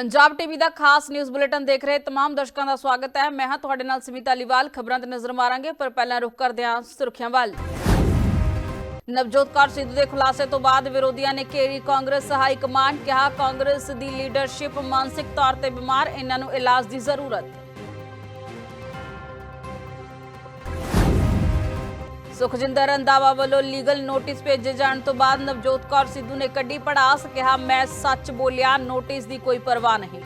Punjab TV ਦਾ ਖਾਸ news bulletin ਦੇਖ ਰਹੇ ਤਮਾਮ ਦਰਸ਼ਕਾਂ ਦਾ ਸਵਾਗਤ ਹੈ। ਮੈਂ ਹਾਂ ਤੁਹਾਡੇ ਨਾਲ ਸਮੀਤਾ ਲੀਵਾਲ। ਖਬਰਾਂ ਤੇ ਨਜ਼ਰ ਮਾਰਾਂਗੇ, ਪਰ ਪਹਿਲਾਂ ਰੁਕ ਕਰਦੇ ਹਾਂ ਸੁਰਖੀਆਂ ਵੱਲ। ਨਵਜੋਤ ਕੌਰ ਸਿੱਧੂ ਦੇ ਖੁਲਾਸੇ ਤੋਂ ਬਾਅਦ ਵਿਰੋਧੀਆਂ ਨੇ ਘੇਰੀ ਕਾਂਗਰਸ, ਹਾਈ ਕਮਾਂਡ ਕਿਹਾ ਕਾਂਗਰਸ ਦੀ ਲੀਡਰਸ਼ਿਪ ਮਾਨਸਿਕ ਤੌਰ ਤੇ ਬਿਮਾਰ, ਇਹਨਾਂ ਨੂੰ ਇਲਾਜ ਦੀ ਜ਼ਰੂਰਤ। ਸੁਖਜਿੰਦਰ ਰੰਧਾਵਾ ਵੱਲੋਂ ਲੀਗਲ ਨੋਟਿਸ ਭੇਜੇ ਜਾਣ ਤੋਂ ਬਾਅਦ ਨਵਜੋਤ ਕੌਰ ਸਿੱਧੂ ਨੇ ਕੱਢੀ ਪੜਾਸ ਕਿਹਾ, ਮੈਂ ਸੱਚ ਬੋਲਿਆ, ਨੋਟਿਸ ਦੀ ਕੋਈ ਪਰਵਾਹ ਨਹੀਂ।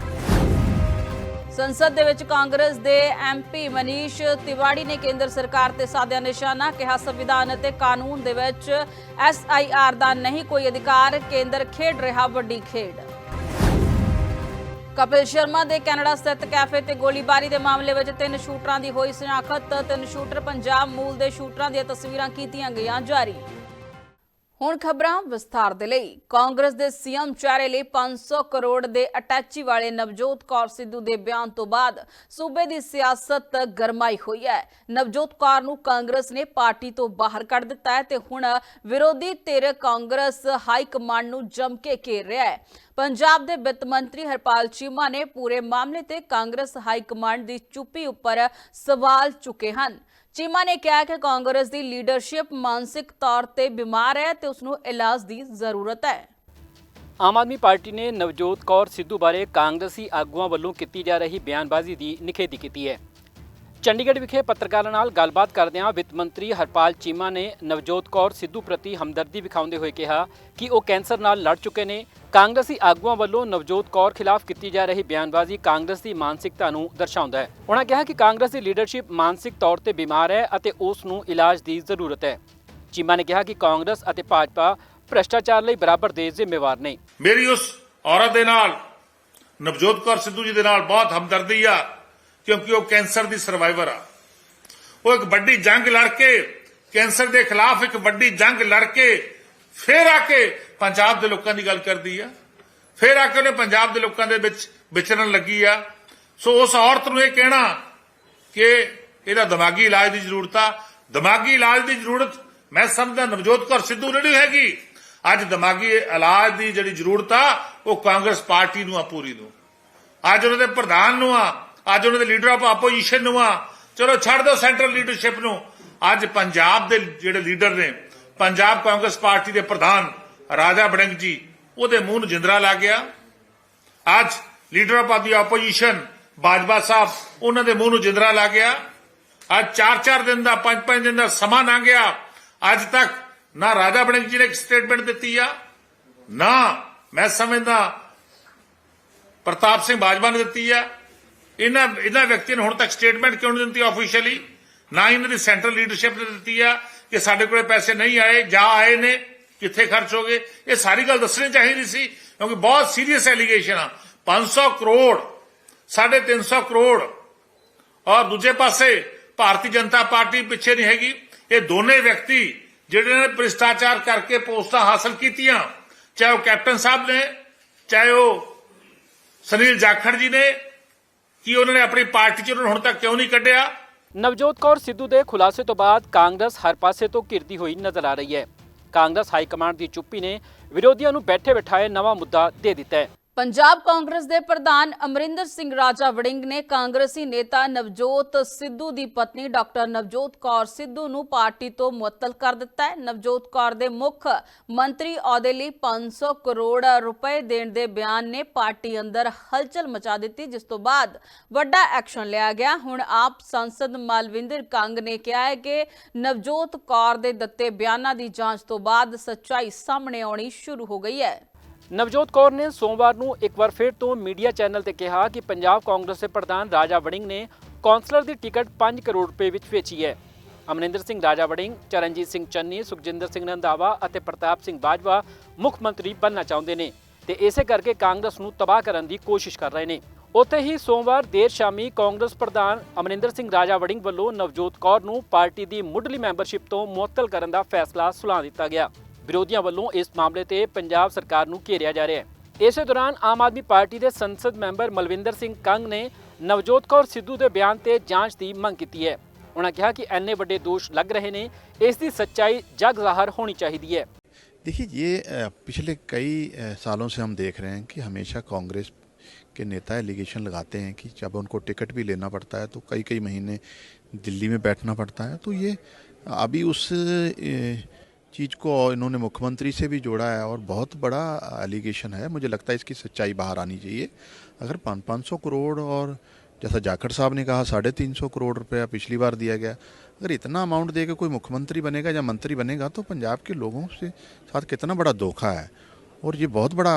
ਸੰਸਦ ਦੇ ਵਿੱਚ ਕਾਂਗਰਸ ਦੇ ਐਮਪੀ ਮਨੀਸ਼ ਤਿਵਾੜੀ ਨੇ ਕੇਂਦਰ ਸਰਕਾਰ ਤੇ ਸਾਧਿਆ ਨਿਸ਼ਾਨਾ, ਕਿਹਾ, ਸੰਵਿਧਾਨ ਅਤੇ ਕਾਨੂੰਨ ਦੇ ਵਿੱਚ ਐਸਆਈਆਰ ਦਾ ਨਹੀਂ ਕੋਈ ਅਧਿਕਾਰ, ਕੇਂਦਰ ਖੇਡ ਰਿਹਾ ਵੱਡੀ ਖੇਡ। ਕਪਿਲ ਸ਼ਰਮਾ ਦੇ ਕੈਨੇਡਾ ਸਥਿਤ ਕੈਫੇ ਤੇ ਗੋਲੀਬਾਰੀ ਦੇ ਮਾਮਲੇ ਵਿੱਚ ਤਿੰਨ ਸ਼ੂਟਰਾਂ ਦੀ ਹੋਈ ਸ਼ਨਾਖਤ, ਤਿੰਨ ਸ਼ੂਟਰ ਪੰਜਾਬ ਮੂਲ ਦੇ ਸ਼ੂਟਰਾਂ ਦੀਆਂ ਤਸਵੀਰਾਂ ਕੀਤੀਆਂ ਗਈਆਂ ਜਾਰੀ। ਹੁਣ ਖਬਰਾਂ ਵਿਸਥਾਰ ਦੇ ਲਈ। ਕਾਂਗਰਸ ਦੇ ਸੀਐਮ ਚਿਹਰੇ ਲਈ 500 ਕਰੋੜ ਦੇ ਅਟੈਚੀ ਵਾਲੇ ਨਵਜੋਤ ਕੌਰ ਸਿੱਧੂ ਦੇ ਬਿਆਨ ਤੋਂ ਬਾਅਦ ਸੂਬੇ ਦੀ ਸਿਆਸਤ ਗਰਮਾਈ ਹੋਈ ਹੈ। ਨਵਜੋਤ ਕੌਰ ਨੂੰ ਕਾਂਗਰਸ ਨੇ ਪਾਰਟੀ ਤੋਂ ਬਾਹਰ ਕੱਢ ਦਿੱਤਾ ਹੈ ਤੇ ਹੁਣ ਵਿਰੋਧੀ ਧਿਰ ਕਾਂਗਰਸ ਹਾਈ ਕਮਾਂਡ ਨੂੰ ਜੰਮ ਕੇ ਘੇਰ ਰਿਹਾ ਹੈ। ਪੰਜਾਬ ਦੇ ਵਿੱਤ ਮੰਤਰੀ ਹਰਪਾਲ ਚੀਮਾ ਨੇ ਪੂਰੇ ਮਾਮਲੇ ਤੇ ਕਾਂਗਰਸ ਹਾਈ ਕਮਾਂਡ ਦੀ ਚੁੱਪੀ ਉੱਪਰ ਸਵਾਲ ਚੁੱਕੇ ਹਨ। ਚੀਮਾ ਨੇ ਕਿਹਾ ਕਿ ਕਾਂਗਰਸ ਦੀ ਲੀਡਰਸ਼ਿਪ ਮਾਨਸਿਕ ਤੌਰ ਤੇ ਬਿਮਾਰ ਹੈ ਤੇ ਉਸ ਨੂੰ ਇਲਾਜ ਦੀ ਜ਼ਰੂਰਤ ਹੈ। ਆਮ ਆਦਮੀ ਪਾਰਟੀ ਨੇ ਨਵਜੋਤ ਕੌਰ ਸਿੱਧੂ ਬਾਰੇ ਕਾਂਗਰਸੀ ਆਗੂਆਂ ਵੱਲੋਂ ਕੀਤੀ ਜਾ ਰਹੀ ਬਿਆਨਬਾਜ਼ੀ ਦੀ ਨਿਖੇਧੀ ਕੀਤੀ ਹੈ। ਚੰਡੀਗੜ੍ਹ ਵਿਖੇ ਪੱਤਰਕਾਰਾਂ ਨਾਲ ਗੱਲਬਾਤ ਕਰਦਿਆਂ ਵਿੱਤ ਮੰਤਰੀ ਹਰਪਾਲ ਚੀਮਾ ਨੇ ਨਵਜੋਤ ਕੌਰ ਸਿੱਧੂ ਪ੍ਰਤੀ ਹਮਦਰਦੀ ਵਿਖਾਉਂਦੇ ਹੋਏ ਕਿਹਾ ਕਿ ਉਹ ਕੈਂਸਰ ਨਾਲ ਲੜ ਚੁੱਕੇ ਨੇ। ਕਾਂਗਰਸੀ ਆਗੂਆਂ ਵੱਲੋਂ ਨਵਜੋਤ ਕੌਰ ਖਿਲਾਫ ਕੀਤੀ ਜਾ ਰਹੀ ਬਿਆਨਬਾਜ਼ੀ ਕਾਂਗਰਸ ਦੀ ਮਾਨਸਿਕਤਾ ਨੂੰ ਦਰਸਾਉਂਦਾ ਹੈ। ਉਹਨਾਂ ਕਿਹਾ ਕਿ ਕਾਂਗਰਸ ਦੀ ਲੀਡਰਸ਼ਿਪ ਮਾਨਸਿਕ ਤੌਰ ਤੇ ਬਿਮਾਰ ਹੈ ਅਤੇ ਉਸ ਨੂੰ ਇਲਾਜ ਦੀ ਜ਼ਰੂਰਤ ਹੈ। ਚੀਮਾ ਨੇ ਕਿਹਾ ਕਿ ਕਾਂਗਰਸ ਅਤੇ ਭਾਜਪਾ ਭ੍ਰਸ਼ਟਾਚਾਰ ਲਈ ਬਰਾਬਰ ਦੇ ਜ਼ਿੰਮੇਵਾਰ ਨੇ। ਮੇਰੀ ਉਸ ਔਰਤ ਦੇ ਨਾਲ, ਨਵਜੋਤ ਕੌਰ ਸਿੱਧੂ ਜੀ ਦੇ ਨਾਲ ਬਹੁਤ ਹਮਦਰਦੀ ਆ। ਕਿਉਂਕਿ ਉਹ ਕੈਂਸਰ ਦੀ ਸਰਵਾਈਵਰ ਆ। ਉਹ ਇੱਕ ਵੱਡੀ ਜੰਗ ਲੜ ਕੇ, ਕੈਂਸਰ ਦੇ ਖਿਲਾਫ ਇੱਕ ਵੱਡੀ ਜੰਗ ਲੜ ਕੇ, ਫੇਰ ਆ ਕੇ ਪੰਜਾਬ ਦੇ ਲੋਕਾਂ ਦੀ ਗੱਲ ਕਰਦੀ ਆ। ਫੇਰ ਆ ਕੇ ਉਹਨੇ ਪੰਜਾਬ ਦੇ ਲੋਕਾਂ ਦੇ ਵਿੱਚ ਵਿਚਰਨ ਲੱਗੀ ਆ। ਸੋ ਉਸ ਔਰਤ ਨੂੰ ਇਹ ਕਹਿਣਾ ਕਿ ਇਹਦਾ ਦਿਮਾਗੀ ਇਲਾਜ ਦੀ ਜ਼ਰੂਰਤ ਆ। ਦਿਮਾਗੀ ਇਲਾਜ ਦੀ ਜ਼ਰੂਰਤ, ਮੈਂ ਸਮਝਦਾ ਨਵਜੋਤ ਕੌਰ ਸਿੱਧੂ ਨੂੰ ਨਹੀਂ ਹੈਗੀ। ਅੱਜ ਦਿਮਾਗੀ ਇਲਾਜ ਦੀ ਜਿਹੜੀ ਜ਼ਰੂਰਤ ਆ, ਉਹ ਕਾਂਗਰਸ ਪਾਰਟੀ ਨੂੰ ਆ, ਪੂਰੀ ਨੂੰ। ਅੱਜ ਉਹਨਾਂ ਦੇ ਪ੍ਰਧਾਨ ਨੂੰ ਆ ਅੱਜ ਉਹਨਾਂ ਦੇ ਲੀਡਰ ਆਫ ਆਪੋਜੀਸ਼ਨ ਨੂੰ ਆ। ਚਲੋ, ਛੱਡ ਦਿਓ ਸੈਂਟਰਲ ਲੀਡਰਸ਼ਿਪ ਨੂੰ। ਅੱਜ ਪੰਜਾਬ ਦੇ ਜਿਹੜੇ ਲੀਡਰ ਨੇ, ਪੰਜਾਬ ਕਾਂਗਰਸ ਪਾਰਟੀ ਦੇ ਪ੍ਰਧਾਨ ਰਾਜਾ ਬੜਿੰਗ ਜੀ, ਉਹਦੇ ਮੂੰਹ ਨੂੰ ਜਿੰਦਰਾ ਲਾ ਗਿਆ। ਅੱਜ leader of the opposition, Bajwa sahib, ਉਹਨਾਂ ਦੇ ਮੂੰਹ ਨੂੰ ਜਿੰਦਰਾ ਲਾ ਗਿਆ। ਅੱਜ 4-4 ਦਿਨ ਦਾ 5-5 ਦਿਨ ਦਾ ਸਮਾਂ ਨਾ ਗਿਆ ਅੱਜ ਤੱਕ ਨਾ ਰਾਜਾ ਬੜਿੰਗ ਜੀ ਨੇ ਇੱਕ ਸਟੇਟਮੈਂਟ ਦਿੱਤੀ ਆ, ਨਾ ਮੈਂ ਸਮਝਦਾ ਪ੍ਰਤਾਪ ਸਿੰਘ ਬਾਜਵਾ ਨੇ ਦਿੱਤੀ ਆ। ਇਹਨਾਂ ਇਹਨਾਂ ਵਿਅਕਤੀਆਂ ਨੇ ਹੁਣ ਤੱਕ ਸਟੇਟਮੈਂਟ ਕਿਉਂ ਨਹੀਂ ਦਿੱਤੀ ਆਫੀਸ਼ੀਅਲੀ ਨਾ ਇਹਨਾਂ ਦੀ ਸੈਂਟਰਲ ਲੀਡਰਸ਼ਿਪ ਨੇ ਦਿੱਤੀ ਆ ਕਿ ਸਾਡੇ ਕੋਲੇ ਪੈਸੇ ਨਹੀਂ ਆਏ, ਜਾਂ ਆਏ ਨੇ, ਕਿੱਥੇ ਖਰਚ ਹੋ ਗਏ? ਇਹ ਸਾਰੀ ਗੱਲ ਦੱਸਣੀ ਚਾਹੀਦੀ ਸੀ, ਕਿਉਂਕਿ ਬਹੁਤ ਸੀਰੀਅਸ ਐਲੀਗੇਸ਼ਨ ਆ। 500 ਕਰੋੜ 350 ਕਰੋੜ। ਔਰ ਦੂਜੇ ਪਾਸੇ ਭਾਰਤੀ ਜਨਤਾ ਪਾਰਟੀ ਪਿੱਛੇ ਨਹੀਂ ਹੈਗੀ। ਇਹ ਦੋਨੇ ਵਿਅਕਤੀ ਜਿਹੜੇ ਨੇ ਭ੍ਰਿਸ਼ਟਾਚਾਰ ਕਰਕੇ ਪੋਸਟਾਂ ਹਾਸਲ ਕੀਤੀਆਂ, ਚਾਹੇ ਉਹ ਕੈਪਟਨ ਸਾਹਿਬ ਨੇ, ਚਾਹੇ ਉਹ ਸੁਨੀਲ ਜਾਖੜ ਜੀ ਨੇ ਕਿ ਉਹਨਾਂ ਨੇ ਆਪਣੀ ਪਾਰਟੀ ਚ ਉਹਨਾਂ ਨੂੰ ਹੁਣ ਤੱਕ ਕਿਉਂ ਨਹੀਂ ਕੱਢਿਆ? ਨਵਜੋਤ ਕੌਰ ਸਿੱਧੂ ਦੇ ਖੁਲਾਸੇ ਤੋਂ ਬਾਅਦ ਕਾਂਗਰਸ ਹਰ ਪਾਸੇ ਤੋਂ ਘਿਰਦੀ ਹੋਈ ਨਜ਼ਰ ਆ ਰਹੀ ਹੈ। ਕਾਂਗਰਸ ਹਾਈ ਕਮਾਂਡ ਦੀ ਚੁੱਪੀ ਨੇ ਵਿਰੋਧੀਆਂ ਨੂੰ ਬੈਠੇ ਬਿਠਾਏ ਨਵਾਂ ਮੁੱਦਾ ਦੇ ਦਿੱਤਾ ਹੈ। ਪੰਜਾਬ ਕਾਂਗਰਸ ਦੇ ਪ੍ਰਧਾਨ ਅਮਰਿੰਦਰ ਸਿੰਘ ਰਾਜਾ ਵੜਿੰਗ ਨੇ ਕਾਂਗਰਸੀ ਨੇਤਾ ਨਵਜੋਤ ਸਿੱਧੂ ਦੀ ਪਤਨੀ ਡਾਕਟਰ ਨਵਜੋਤ ਕੌਰ ਸਿੱਧੂ ਨੂੰ ਪਾਰਟੀ ਤੋਂ ਮੁਅੱਤਲ ਕਰ ਦਿੱਤਾ ਹੈ। ਨਵਜੋਤ ਕੌਰ ਦੇ ਮੁੱਖ ਮੰਤਰੀ ਅਹੁਦੇ ਲਈ 500 ਕਰੋੜ ਰੁਪਏ ਦੇਣ ਦੇ ਬਿਆਨ ਨੇ ਪਾਰਟੀ ਅੰਦਰ ਹਲਚਲ ਮਚਾ ਦਿੱਤੀ, ਜਿਸ ਤੋਂ ਬਾਅਦ ਵੱਡਾ ਐਕਸ਼ਨ ਲਿਆ ਗਿਆ। ਹੁਣ ਆਪ ਸੰਸਦ ਮਾਲਵਿੰਦਰ ਕੰਗ ਨੇ ਕਿਹਾ ਹੈ ਕਿ ਨਵਜੋਤ ਕੌਰ ਦੇ ਦਿੱਤੇ ਬਿਆਨਾਂ ਦੀ ਜਾਂਚ ਤੋਂ ਬਾਅਦ ਸੱਚਾਈ ਸਾਹਮਣੇ ਆਉਣੀ ਸ਼ੁਰੂ ਹੋ ਗਈ ਹੈ। ਨਵਜੋਤ ਕੌਰ ਨੇ ਸੋਮਵਾਰ ਨੂੰ ਇੱਕ ਵਾਰ ਫਿਰ ਤੋਂ ਮੀਡੀਆ ਚੈਨਲ ਤੇ ਕਿਹਾ ਕਿ ਪੰਜਾਬ ਕਾਂਗਰਸ ਦੇ ਪ੍ਰਧਾਨ ਰਾਜਾ ਵੜਿੰਗ ਨੇ ਕੌਂਸਲਰ ਦੀ ਟਿਕਟ 5 ਕਰੋੜ ਰੁਪਏ ਵਿੱਚ ਵੇਚੀ ਹੈ। ਅਮਰਿੰਦਰ ਸਿੰਘ, ਰਾਜਾ ਵੜਿੰਗ, ਚਰਨਜੀਤ ਸਿੰਘ ਚੰਨੀ, ਸੁਖਜਿੰਦਰ ਸਿੰਘ ਰੰਧਾਵਾ ਅਤੇ ਪ੍ਰਤਾਪ ਸਿੰਘ ਬਾਜਵਾ ਮੁੱਖ ਮੰਤਰੀ ਬਣਨਾ ਚਾਹੁੰਦੇ ਨੇ ਤੇ ਇਸੇ ਕਰਕੇ ਕਾਂਗਰਸ ਨੂੰ ਤਬਾਹ ਕਰਨ ਦੀ ਕੋਸ਼ਿਸ਼ ਕਰ ਰਹੇ ਨੇ। ਉੱਥੇ ਹੀ ਸੋਮਵਾਰ ਦੇਰ ਸ਼ਾਮੀ ਕਾਂਗਰਸ ਪ੍ਰਧਾਨ ਅਮਰਿੰਦਰ ਸਿੰਘ, ਰਾਜਾ ਵੜਿੰਗ ਵੱਲੋਂ ਨਵਜੋਤ ਕੌਰ ਨੂੰ ਪਾਰਟੀ ਦੀ ਮੁੱਢਲੀ ਮੈਂਬਰਸ਼ਿਪ ਤੋਂ ਮੁਅੱਤਲ ਕਰਨ ਦਾ ਫੈਸਲਾ ਸੁਲਾ ਦਿੱਤਾ ਗਿਆ। ਵਿਰੋਧੀਆਂ ਵੱਲੋਂ ਇਸ ਮਾਮਲੇ ਤੇ ਪੰਜਾਬ ਸਰਕਾਰ ਨੂੰ ਘੇਰਿਆ ਜਾ ਰਿਹਾ ਹੈ ਇਸੇ ਦੌਰਾਨ ਆਮ ਆਦਮੀ ਪਾਰਟੀ ਦੇ ਸੰਸਦ ਮੈਂਬਰ ਮਲਵਿੰਦਰ ਸਿੰਘ ਕੰਗ ਨੇ ਨਵਜੋਤ ਕੌਰ ਸਿੱਧੂ ਦੇ ਬਿਆਨ ਤੇ ਜਾਂਚ ਦੀ ਮੰਗ ਕੀਤੀ ਹੈ ਉਹਨਾਂ ਕਿਹਾ ਕਿ ਐਨੇ ਵੱਡੇ ਦੋਸ਼ ਲੱਗ ਰਹੇ ਨੇ ਇਸ ਦੀ ਸੱਚਾਈ ਜਗ ਜ਼ਾਹਰ ਹੋਣੀ ਚਾਹੀਦੀ ਹੈ देखिए ये अ, पिछले कई अ, सालों से हम देख रहे हैं कि हमेशा कांग्रेस के नेता एलिगेशन लगाते हैं कि जब उनको टिकट भी लेना पड़ता है तो कई कई महीने दिल्ली में बैठना पड़ता है तो ये अभी उस चीज़ को इन्होंने मुख्यमंत्री से भी जोड़ा है और बहुत बड़ा एलिगेशन है मुझे लगता है इसकी सच्चाई बाहर आनी चाहिए अगर पाँच पाँच सौ करोड़ और जैसा जाखड़ साहब ने कहा साढ़े तीन सौ करोड़ रुपया पिछली बार दिया गया अगर इतना अमाउंट दे के कोई मुख्यमंत्री बनेगा या मंत्री बनेगा तो पंजाब के लोगों से साथ कितना बड़ा धोखा है और ये बहुत बड़ा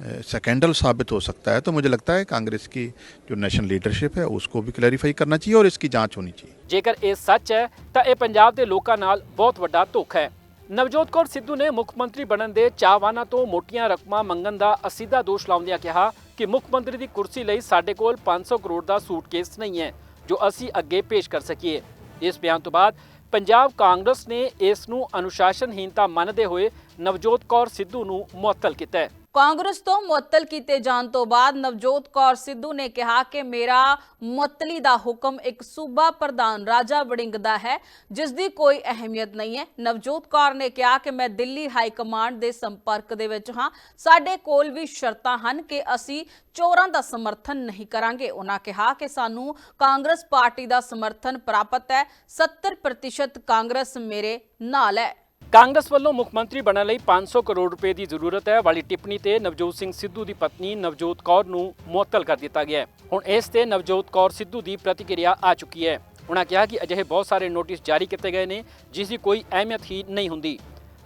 स्कैंडल साबित हो सकता है तो मुझे लगता है कांग्रेस की जो नेशनल लीडरशिप है उसको भी क्लैरिफाई करना चाहिए और इसकी जांच होनी चाहिए ਜੇਕਰ ਇਹ ਸੱਚ ਹੈ ਤਾਂ ਇਹ ਪੰਜਾਬ ਦੇ ਲੋਕਾਂ ਨਾਲ ਬਹੁਤ ਵੱਡਾ ਧੋਖਾ ਹੈ ਨਵਜੋਤ ਕੌਰ ਸਿੱਧੂ ਨੇ ਮੁੱਖ ਮੰਤਰੀ ਬਣਨ ਦੇ ਚਾਹਵਾਨਾਂ ਤੋਂ ਮੋਟੀਆਂ ਰਕਮਾਂ ਮੰਗਣ ਦਾ ਅਸਿੱਧਾ ਦੋਸ਼ ਲਾਉਂਦਿਆਂ ਕਿਹਾ ਕਿ ਮੁੱਖ ਮੰਤਰੀ ਦੀ ਕੁਰਸੀ ਲਈ ਸਾਡੇ ਕੋਲ 500 ਕਰੋੜ ਦਾ ਸੂਟਕੇਸ ਨਹੀਂ ਹੈ, ਜੋ ਅਸੀਂ ਅੱਗੇ ਪੇਸ਼ ਕਰ ਸਕੀਏ। ਇਸ ਬਿਆਨ ਤੋਂ ਬਾਅਦ ਪੰਜਾਬ ਕਾਂਗਰਸ ਨੇ ਇਸ ਨੂੰ ਅਨੁਸ਼ਾਸਨਹੀਨਤਾ ਮੰਨਦੇ ਹੋਏ ਨਵਜੋਤ ਕੌਰ ਸਿੱਧੂ ਨੂੰ ਮੁਅੱਤਲ ਕੀਤਾ ਹੈ। ਕਾਂਗਰਸ ਤੋਂ ਮੁਅੱਤਲ ਕੀਤੇ ਜਾਣ ਤੋਂ ਬਾਅਦ ਨਵਜੋਤ ਕੌਰ ਸਿੱਧੂ ਨੇ ਕਿਹਾ ਕਿ ਮੇਰਾ ਮੁਅੱਤਲੀ ਦਾ ਹੁਕਮ ਇੱਕ ਸੂਬਾ ਪ੍ਰਧਾਨ ਰਾਜਾ ਵੜਿੰਗ ਦਾ ਹੈ, ਜਿਸ ਦੀ ਕੋਈ ਅਹਿਮੀਅਤ ਨਹੀਂ ਹੈ। ਨਵਜੋਤ ਕੌਰ ਨੇ ਕਿਹਾ ਕਿ ਮੈਂ ਦਿੱਲੀ ਹਾਈ ਕਮਾਂਡ ਦੇ ਸੰਪਰਕ ਦੇ ਵਿੱਚ ਹਾਂ। ਸਾਡੇ ਕੋਲ ਵੀ ਸ਼ਰਤਾਂ ਹਨ ਕਿ ਅਸੀਂ ਚੋਰਾਂ ਦਾ ਸਮਰਥਨ ਨਹੀਂ ਕਰਾਂਗੇ। ਉਹਨਾਂ ਕਿਹਾ ਕਿ ਸਾਨੂੰ ਕਾਂਗਰਸ ਪਾਰਟੀ ਦਾ ਸਮਰਥਨ ਪ੍ਰਾਪਤ ਹੈ। 70% ਕਾਂਗਰਸ ਮੇਰੇ ਨਾਲ ਹੈ। ਕਾਂਗਰਸ ਵੱਲੋਂ ਮੁੱਖ ਮੰਤਰੀ ਬਣਨ ਲਈ 500 ਕਰੋੜ ਰੁਪਏ ਦੀ ਜ਼ਰੂਰਤ ਹੈ ਵਾਲੀ ਟਿੱਪਣੀ ਤੇ ਨਵਜੋਤ ਸਿੰਘ ਸਿੱਧੂ ਦੀ ਪਤਨੀ ਨਵਜੋਤ ਕੌਰ ਨੂੰ ਮੁਅੱਤਲ ਕਰ ਦਿੱਤਾ ਗਿਆ ਹੈ। ਹੁਣ ਇਸ ਤੇ ਨਵਜੋਤ ਕੌਰ ਸਿੱਧੂ ਦੀ ਪ੍ਰਤੀਕਿਰਿਆ ਆ ਚੁੱਕੀ ਹੈ। ਉਹਨਾਂ ਕਿਹਾ ਕਿ ਅਜਿਹੇ ਬਹੁਤ ਸਾਰੇ ਨੋਟਿਸ ਜਾਰੀ ਕੀਤੇ ਗਏ ਨੇ, ਜਿਸ ਦੀ ਕੋਈ ਅਹਿਮੀਅਤ ਹੀ ਨਹੀਂ ਹੁੰਦੀ।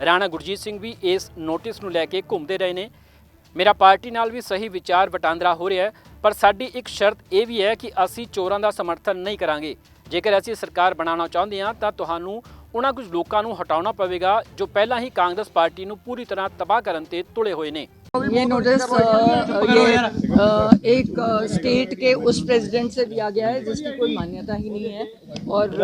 ਰਾਣਾ ਗੁਰਜੀਤ ਸਿੰਘ ਵੀ ਇਸ ਨੋਟਿਸ ਨੂੰ ਲੈ ਕੇ ਘੁੰਮਦੇ ਰਹੇ ਨੇ। ਮੇਰਾ ਪਾਰਟੀ ਨਾਲ ਵੀ ਸਹੀ ਵਿਚਾਰ ਵਟਾਂਦਰਾ ਹੋ ਰਿਹਾ ਪਰ ਸਾਡੀ ਇੱਕ ਸ਼ਰਤ ਇਹ ਵੀ ਹੈ ਕਿ ਅਸੀਂ ਚੋਰਾਂ ਦਾ ਸਮਰਥਨ ਨਹੀਂ ਕਰਾਂਗੇ। ਜੇਕਰ ਅਸੀਂ ਸਰਕਾਰ ਬਣਾਉਣਾ ਚਾਹੁੰਦੇ ਹਾਂ, ਤਾਂ ਤੁਹਾਨੂੰ ਉਹਨਾਂ ਕੁਝ ਲੋਕਾਂ ਨੂੰ ਹਟਾਉਣਾ ਪਵੇਗਾ ਜੋ ਪਹਿਲਾਂ ਹੀ ਕਾਂਗਰਸ ਪਾਰਟੀ ਨੂੰ ਪੂਰੀ ਤਰ੍ਹਾਂ ਤਬਾਹ ਕਰਨ ਤੇ ਤੁਲੇ ਹੋਏ ਨੇ। ये नोटिस ये एक स्टेट के उस प्रेसिडेंट से दिया गया है जिसकी कोई मान्यता ही नहीं है। और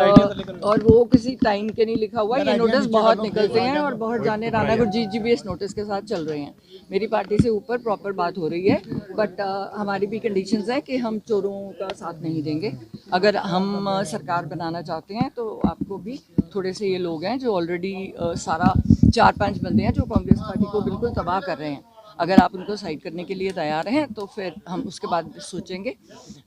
और वो किसी टाइम के नहीं लिखा हुआ। ये नोटिस बहुत निकलते हैं और बहुत जाने राणा गुरजीत जी भी इस नोटिस के साथ चल रहे हैं। मेरी पार्टी से ऊपर प्रॉपर बात हो रही है बट हमारी भी कंडीशंस है कि हम चोरों का साथ नहीं देंगे। अगर हम सरकार बनाना चाहते हैं तो आपको भी थोड़े से ये लोग हैं जो ऑलरेडी सारा चार पाँच बंदे हैं जो कांग्रेस पार्टी को बिल्कुल तबाह कर रहे हैं। अगर आप उनको साइड करने के लिए तैयार हैं तो फिर हम उसके बाद सोचेंगे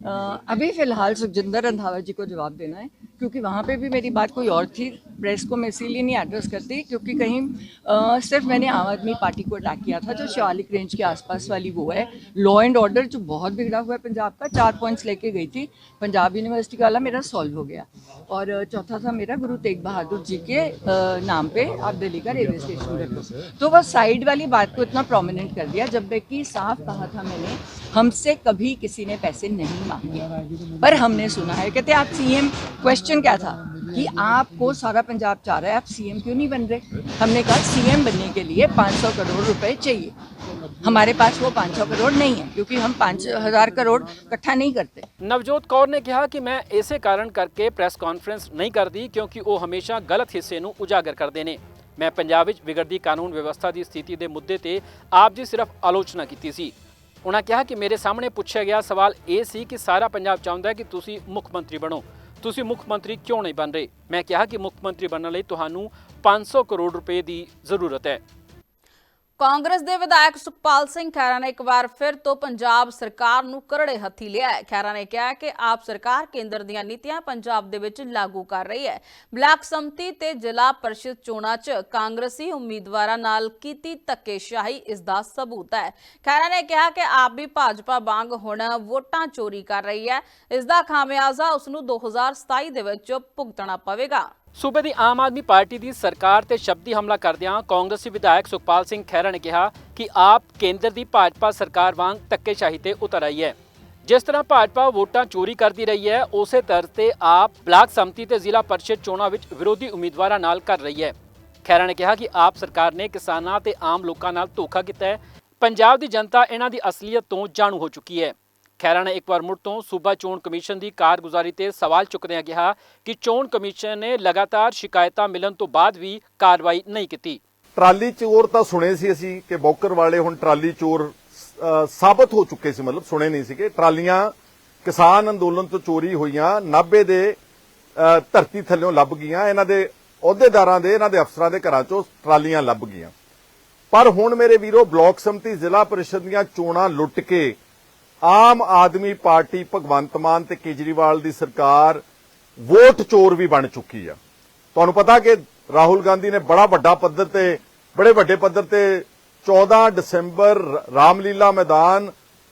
अ, अभी फ़िलहाल सुखजिंदर रंधावा जी को जवाब देना है क्योंकि वहाँ पे भी मेरी बात कोई और थी। प्रेस को मैं इसीलिए नहीं एड्रेस करती क्योंकि कहीं अ, सिर्फ़ मैंने आम आदमी पार्टी को अटैक किया था जो शिवालिक रेंज के आसपास वाली वो है। लॉ एंड ऑर्डर जो बहुत बिगड़ा हुआ है पंजाब का चार पॉइंट्स लेके गई थी। पंजाब यूनिवर्सिटी वाला मेरा सॉल्व हो गया। और चौथा था मेरा गुरु तेग बहादुर जी के अ, नाम पे आप दिल्ली का रेलवे स्टेशन तो वह साइड वाली बात को इतना प्रोमिनेंट कर दिया जब कि साफ़ कहा था मैंने हमसे कभी किसी ने पैसे नहीं मांगे पर हमने सुना है कहते आप सीएम क्वेश्चन क्या था कि आपको सारा पंजाब चाह रहा है आप सीएम क्यों नहीं बन रहे हमने कहा सीएम बनने के लिए 500 करोड़ रुपए चाहिए हमारे पास वो 500 करोड़ नहीं है क्योंकि हम पाँच हजार करोड़ इकट्ठा नहीं करते ਨਵਜੋਤ ਕੌਰ ਨੇ ਕਿਹਾ ਕਿ ਮੈਂ ਇਸੇ ਕਾਰਨ ਕਰਕੇ ਪ੍ਰੈਸ ਕਾਨਫਰੰਸ ਨਹੀਂ ਕਰਦੀ ਕਿਉਂਕਿ ਉਹ ਹਮੇਸ਼ਾ ਗਲਤ ਹਿੱਸੇ ਨੂੰ ਉਜਾਗਰ ਕਰਦੇ ਨੇ ਮੈਂ ਪੰਜਾਬ ਵਿੱਚ ਵਿਗੜਦੀ ਕਾਨੂੰਨ ਵਿਵਸਥਾ ਦੀ ਸਥਿਤੀ ਦੇ ਮੁੱਦੇ ਤੇ ਆਪ ਜੀ ਸਿਰਫ ਆਲੋਚਨਾ ਕੀਤੀ ਸੀ ਉਹਨਾਂ ਕਿਹਾ ਕਿ ਮੇਰੇ ਸਾਹਮਣੇ ਪੁੱਛਿਆ ਗਿਆ ਸਵਾਲ ਇਹ ਸੀ ਕਿ ਸਾਰਾ ਪੰਜਾਬ ਚਾਹੁੰਦਾ ਹੈ ਕਿ ਤੁਸੀਂ ਮੁੱਖ ਮੰਤਰੀ ਬਣੋ। ਤੁਸੀਂ ਮੁੱਖ ਮੰਤਰੀ ਕਿਉਂ ਨਹੀਂ ਬਣ ਰਹੇ? ਮੈਂ ਕਿਹਾ ਕਿ ਮੁੱਖ ਮੰਤਰੀ ਬਣਨ ਲਈ ਤੁਹਾਨੂੰ 500 ਕਰੋੜ ਰੁਪਏ ਦੀ ਜ਼ਰੂਰਤ ਹੈ। ਕਾਂਗਰਸ ਦੇ ਵਿਧਾਇਕ ਸੁਖਪਾਲ ਸਿੰਘ ਖਹਿਰਾ ਨੇ ਇੱਕ ਵਾਰ ਫਿਰ ਤੋਂ ਪੰਜਾਬ ਸਰਕਾਰ ਨੂੰ ਕਰੜੇ ਹੱਥੀ ਲਿਆ ਹੈ। ਖਹਿਰਾ ਨੇ ਕਿਹਾ ਕਿ ਆਪ ਸਰਕਾਰ ਕੇਂਦਰ ਦੀਆਂ ਨੀਤੀਆਂ ਪੰਜਾਬ ਦੇ ਵਿੱਚ ਲਾਗੂ ਕਰ ਰਹੀ ਹੈ। ਬਲਾਕ ਸੰਮਤੀ ਤੇ ਜ਼ਿਲ੍ਹਾ ਪਰਿਸ਼ਦ ਚੋਣਾਂ 'ਚ ਕਾਂਗਰਸੀ ਉਮੀਦਵਾਰਾਂ ਨਾਲ ਕੀਤੀ ਧੱਕੇਸ਼ਾਹੀ ਇਸ ਦਾ ਸਬੂਤ ਹੈ। ਖਹਿਰਾ ਨੇ ਕਿਹਾ ਕਿ ਆਪ ਵੀ ਭਾਜਪਾ ਵਾਂਗ ਹੁਣ ਵੋਟਾਂ ਚੋਰੀ ਕਰ ਰਹੀ ਹੈ। ਇਸ ਦਾ ਖਾਮਿਆਜ਼ਾ ਉਸ ਨੂੰ 2027 ਦੇ ਵਿੱਚ ਭੁਗਤਣਾ ਪਵੇਗਾ। ਸੂਬੇ ਦੀ ਆਮ ਆਦਮੀ ਪਾਰਟੀ ਦੀ ਸਰਕਾਰ ਤੇ ਸ਼ਬਦੀ ਹਮਲਾ ਕਰਦਿਆਂ ਕਾਂਗਰਸੀ ਵਿਧਾਇਕ ਸੁਖਪਾਲ ਸਿੰਘ ਖਹਿਰਾ ਨੇ ਕਿਹਾ ਕਿ ਆਪ ਕੇਂਦਰ ਦੀ ਭਾਜਪਾ ਸਰਕਾਰ ਵਾਂਗ ਧੱਕੇਸ਼ਾਹੀ ਤੇ ਉਤਰ ਆਈ ਹੈ। ਜਿਸ ਤਰ੍ਹਾਂ ਭਾਜਪਾ ਵੋਟਾਂ ਚੋਰੀ ਕਰਦੀ ਰਹੀ ਹੈ, ਉਸੇ ਤਰ੍ਹਾਂ ਤੇ ਆਪ ਬਲਾਕ ਸੰਮਤੀ ਤੇ ਜ਼ਿਲ੍ਹਾ ਪਰਿਸ਼ਦ ਚੋਣਾਂ ਵਿੱਚ ਵਿਰੋਧੀ ਉਮੀਦਵਾਰਾਂ ਨਾਲ ਕਰ ਰਹੀ ਹੈ। ਖਹਿਰਾ ਨੇ ਕਿਹਾ ਕਿ ਆਪ ਸਰਕਾਰ ਨੇ ਕਿਸਾਨਾਂ ਤੇ ਆਮ ਲੋਕਾਂ ਨਾਲ ਧੋਖਾ ਕੀਤਾ ਹੈ। ਪੰਜਾਬ ਦੀ ਜਨਤਾ ਇਹਨਾਂ ਦੀ ਅਸਲੀਅਤ ਤੋਂ ਜਾਣੂ ਹੋ ਚੁੱਕੀ ਹੈ। ਖੈਰਾ ਨੇ ਇੱਕ ਵਾਰ ਮੁੜ ਤੋਂ ਸੂਬਾ ਚੋਣ ਕਮਿਸ਼ਨ ਦੀ ਕਾਰਗੁਜ਼ਾਰੀ ਤੇ ਸਵਾਲ ਚੁੱਕਦਿਆਂ ਕਿਹਾ ਕਿ ਚੋਣ ਕਮਿਸ਼ਨ ਨੇ ਲਗਾਤਾਰ ਸ਼ਿਕਾਇਤਾਂ ਮਿਲਣ ਤੋਂ ਬਾਅਦ ਵੀ ਕਾਰਵਾਈ ਨਹੀਂ ਕੀਤੀ। ਟਰਾਲੀ ਚੋਰ ਤਾਂ ਸੁਣੇ ਸੀ ਅਸੀਂ ਕਿ ਬੌਕਰ ਵਾਲੇ ਹੁਣ ਟਰਾਲੀ ਚੋਰ ਸਾਬਤ ਹੋ ਚੁੱਕੇ ਸੀ, ਮਤਲਬ ਸੁਣੇ ਨਹੀਂ ਸੀਗੇ। ਟਰਾਲੀਆਂ ਕਿਸਾਨ ਅੰਦੋਲਨ ਤੋਂ ਚੋਰੀ ਹੋਈਆਂ, ਨਾਭੇ ਦੇ ਧਰਤੀ ਥੱਲੇੋਂ ਲੱਭ ਗਈਆਂ, ਇਹਨਾਂ ਦੇ ਅਹੁਦੇਦਾਰਾਂ ਦੇ, ਇਹਨਾਂ ਦੇ ਅਫਸਰਾਂ ਦੇ ਘਰਾਂ ਚੋਂ ਟਰਾਲੀਆਂ ਲੱਭ ਗਈਆਂ। ਪਰ ਹੁਣ ਮੇਰੇ ਵੀਰੋ, ਬਲਾਕ ਸੰਮਤੀ ਜ਼ਿਲ੍ਹਾ ਪਰਿਸ਼ਦ ਦੀਆਂ ਚੋਣਾਂ ਲੁੱਟ ਕੇ ਆਮ ਆਦਮੀ ਪਾਰਟੀ ਭਗਵੰਤ ਮਾਨ ਤੇ ਕੇਜਰੀਵਾਲ ਦੀ ਸਰਕਾਰ ਵੋਟ ਚੋਰ ਵੀ ਬਣ ਚੁੱਕੀ ਆ। ਤੁਹਾਨੂੰ ਪਤਾ ਕਿ ਰਾਹੁਲ ਗਾਂਧੀ ਨੇ ਬੜਾ ਵੱਡਾ ਪੱਧਰ ਤੇ, ਬੜੇ ਵੱਡੇ ਪੱਧਰ ਤੇ 14 ਦਸੰਬਰ ਰਾਮਲੀਲਾ ਮੈਦਾਨ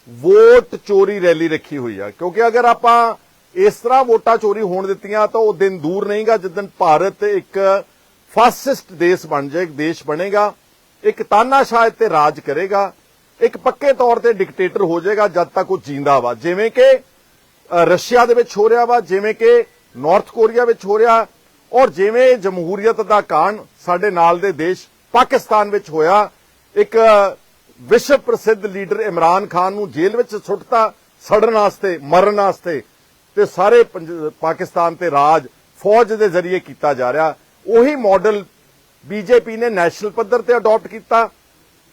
ਵੋਟ ਚੋਰੀ ਰੈਲੀ ਰੱਖੀ ਹੋਈ ਆ। ਕਿਉਂਕਿ ਅਗਰ ਆਪਾਂ ਇਸ ਤਰ੍ਹਾਂ ਵੋਟਾਂ ਚੋਰੀ ਹੋਣ ਦਿੱਤੀਆਂ ਤਾਂ ਉਹ ਦਿਨ ਦੂਰ ਨਹੀਂਗਾ। ਜਿੱਦਨ ਭਾਰਤ ਇੱਕ ਫਾਸਿਸਟ ਦੇਸ਼ ਬਣ ਜਾਏ ਦੇਸ਼ ਬਣੇਗਾ, ਇੱਕ ਤਾਨਾਸ਼ਾਹ ਤੇ ਰਾਜ ਕਰੇਗਾ। ਇੱਕ ਪੱਕੇ ਤੌਰ ਤੇ ਡਿਕਟੇਟਰ ਹੋ ਜਾਏਗਾ ਜਦ ਤੱਕ ਉਹ ਜਿੰਦਾ ਵਾ। ਜਿਵੇਂ ਕਿ ਰਸ਼ੀਆ ਦੇ ਵਿੱਚ ਹੋ ਰਿਹਾ ਵਾ, ਜਿਵੇਂ ਕਿ ਨਾਰਥ ਕੋਰੀਆ ਵਿੱਚ ਹੋ ਰਿਹਾ, ਔਰ ਜਿਵੇਂ ਜਮਹੂਰੀਅਤ ਦਾ ਕਾਂਡ ਸਾਡੇ ਨਾਲ ਦੇ ਦੇਸ਼ ਪਾਕਿਸਤਾਨ ਵਿੱਚ ਹੋਇਆ, ਇੱਕ ਵਿਸ਼ਵ ਪ੍ਰਸਿੱਧ ਲੀਡਰ ਇਮਰਾਨ ਖਾਨ ਨੂੰ ਜੇਲ੍ਹ ਵਿੱਚ ਸੁੱਟਤਾ, ਸੜਨ ਵਾਸਤੇ, ਮਰਨ ਵਾਸਤੇ, ਤੇ ਸਾਰੇ ਪਾਕਿਸਤਾਨ ਤੇ ਰਾਜ ਫੌਜ ਦੇ ਜ਼ਰੀਏ ਕੀਤਾ ਜਾ ਰਿਹਾ। ਉਹੀ ਮਾਡਲ ਬੀਜੇਪੀ ਨੇ ਨੈਸ਼ਨਲ ਪੱਧਰ ਤੇ ਅਡਾਪਟ ਕੀਤਾ